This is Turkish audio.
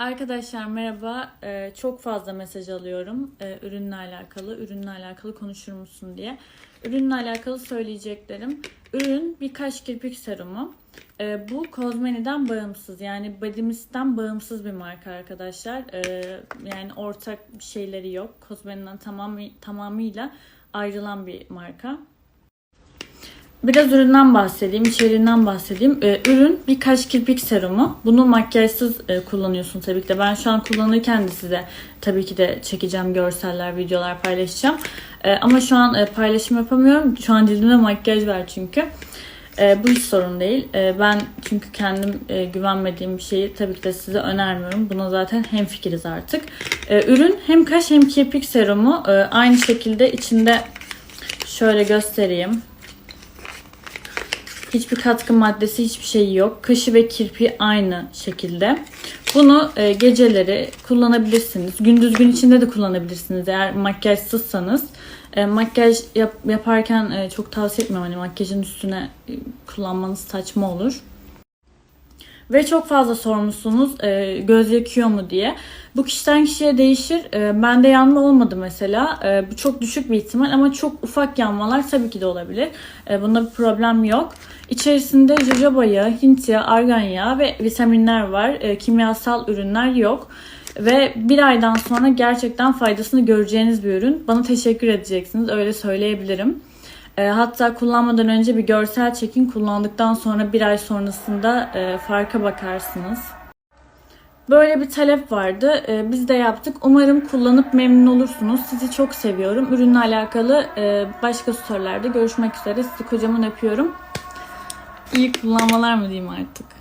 Arkadaşlar merhaba. Ee, çok fazla mesaj alıyorum ee, ürünle alakalı, ürünle alakalı konuşur musun diye. Ürünle alakalı söyleyeceklerim. Ürün bir kaş kirpik serumu. Ee, bu Cosmeni'den bağımsız yani Body Mist'ten bağımsız bir marka arkadaşlar. Ee, yani ortak bir şeyleri yok. Cosmeni'den tamamı, tamamıyla ayrılan bir marka. Biraz üründen bahsedeyim, içeriğinden bahsedeyim. Ee, ürün bir kaş kirpik serumu. Bunu makyajsız e, kullanıyorsun tabii ki de. Ben şu an kullanırken de size tabii ki de çekeceğim görseller, videolar paylaşacağım. Ee, ama şu an e, paylaşım yapamıyorum. Şu an cildimde makyaj var çünkü. Ee, bu hiç sorun değil. Ee, ben çünkü kendim e, güvenmediğim bir şeyi tabii ki de size önermiyorum. Buna zaten hemfikiriz artık. Ee, ürün hem kaş hem kirpik serumu. Ee, aynı şekilde içinde şöyle göstereyim. Hiçbir katkı maddesi, hiçbir şey yok. Kaşı ve kirpiği aynı şekilde. Bunu e, geceleri kullanabilirsiniz. Gündüz gün içinde de kullanabilirsiniz eğer makyajsızsanız. E, makyaj yap- yaparken e, çok tavsiye etmiyorum. Hani makyajın üstüne e, kullanmanız saçma olur. Ve çok fazla sormuşsunuz e, göz yakıyor mu diye. Bu kişiden kişiye değişir. E, bende yanma olmadı mesela. E, bu çok düşük bir ihtimal ama çok ufak yanmalar tabii ki de olabilir. E, bunda bir problem yok. İçerisinde jojoba yağı, hint yağı, argan yağı ve vitaminler var. E, kimyasal ürünler yok. Ve bir aydan sonra gerçekten faydasını göreceğiniz bir ürün. Bana teşekkür edeceksiniz. Öyle söyleyebilirim. E, hatta kullanmadan önce bir görsel çekin. Kullandıktan sonra bir ay sonrasında e, farka bakarsınız. Böyle bir talep vardı. E, biz de yaptık. Umarım kullanıp memnun olursunuz. Sizi çok seviyorum. Ürünle alakalı e, başka sorularda görüşmek üzere. Sizi kocaman öpüyorum. İyi kullanmalar mı diyeyim artık?